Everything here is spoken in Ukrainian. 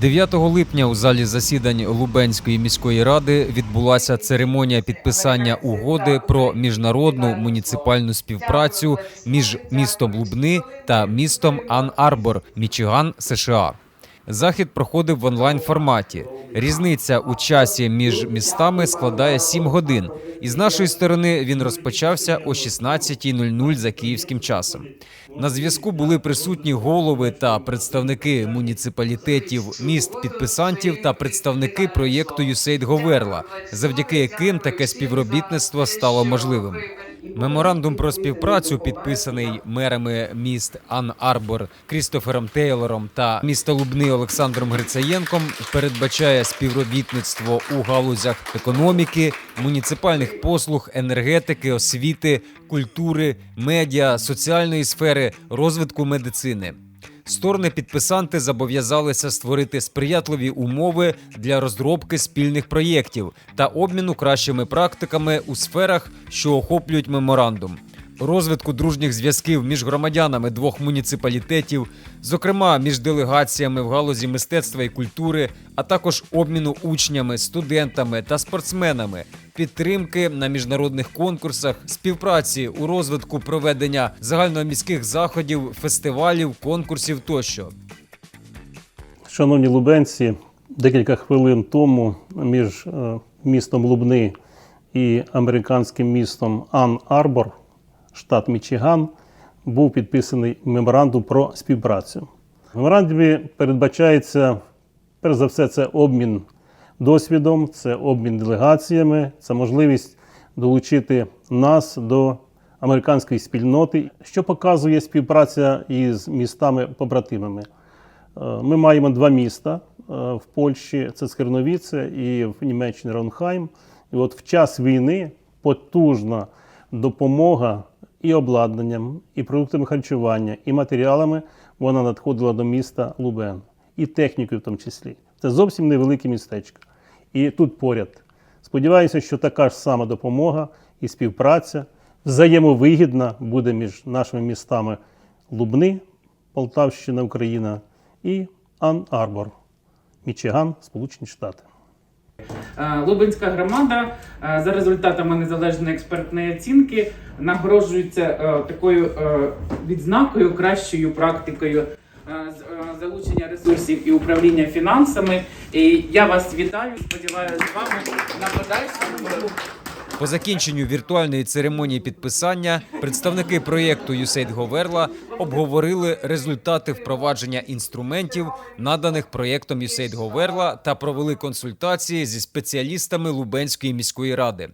9 липня у залі засідань Лубенської міської ради відбулася церемонія підписання угоди про міжнародну муніципальну співпрацю між містом Лубни та містом Ан-Арбор, Мічиган, США. Захід проходив в онлайн форматі. Різниця у часі між містами складає 7 годин. І з нашої сторони він розпочався о 16.00 за київським часом. На зв'язку були присутні голови та представники муніципалітетів, міст підписантів та представники проєкту USAID Говерла, завдяки яким таке співробітництво стало можливим. Меморандум про співпрацю, підписаний мерами міст Ан Арбор Крістофером Тейлором та міста Лубни Олександром Грицаєнком, передбачає співробітництво у галузях економіки, муніципальних послуг, енергетики, освіти, культури, медіа, соціальної сфери, розвитку медицини. Сторони підписанти зобов'язалися створити сприятливі умови для розробки спільних проєктів та обміну кращими практиками у сферах, що охоплюють меморандум. Розвитку дружніх зв'язків між громадянами двох муніципалітетів, зокрема між делегаціями в галузі мистецтва і культури, а також обміну учнями, студентами та спортсменами, підтримки на міжнародних конкурсах, співпраці у розвитку проведення загальноміських заходів, фестивалів, конкурсів тощо. Шановні лубенці, декілька хвилин тому між е, містом Лубни і американським містом Ан Арбор, штат Мічиган, був підписаний меморандум про співпрацю. В меморандумі передбачається, перш за все, це обмін досвідом, це обмін делегаціями, це можливість долучити нас до американської спільноти, що показує співпраця із містами-побратимами. Е, Ми маємо два міста е, в Польщі: це Скерновіце і в Німеччині Ронхайм. І от в час війни потужна допомога і обладнанням, і продуктами харчування, і матеріалами вона надходила до міста Лубен, і технікою в тому числі. Це зовсім невелике містечко. І тут поряд. Сподіваюся, що така ж сама допомога і співпраця взаємовигідна буде між нашими містами Лубни, Полтавщина, Україна і Ан-Арбор, Мічиган, Сполучені Штати. Е, Лубенська громада е, за результатами незалежної експертної оцінки нагороджується е, такою відзнакою, кращою практикою залучення ресурсів і управління фінансами. І я вас вітаю. Сподіваюся, з вами на подальшому. По закінченню віртуальної церемонії підписання представники проєкту «Юсейд Говерла обговорили результати впровадження інструментів, наданих проєктом «Юсейд Говерла, та провели консультації зі спеціалістами Лубенської міської ради.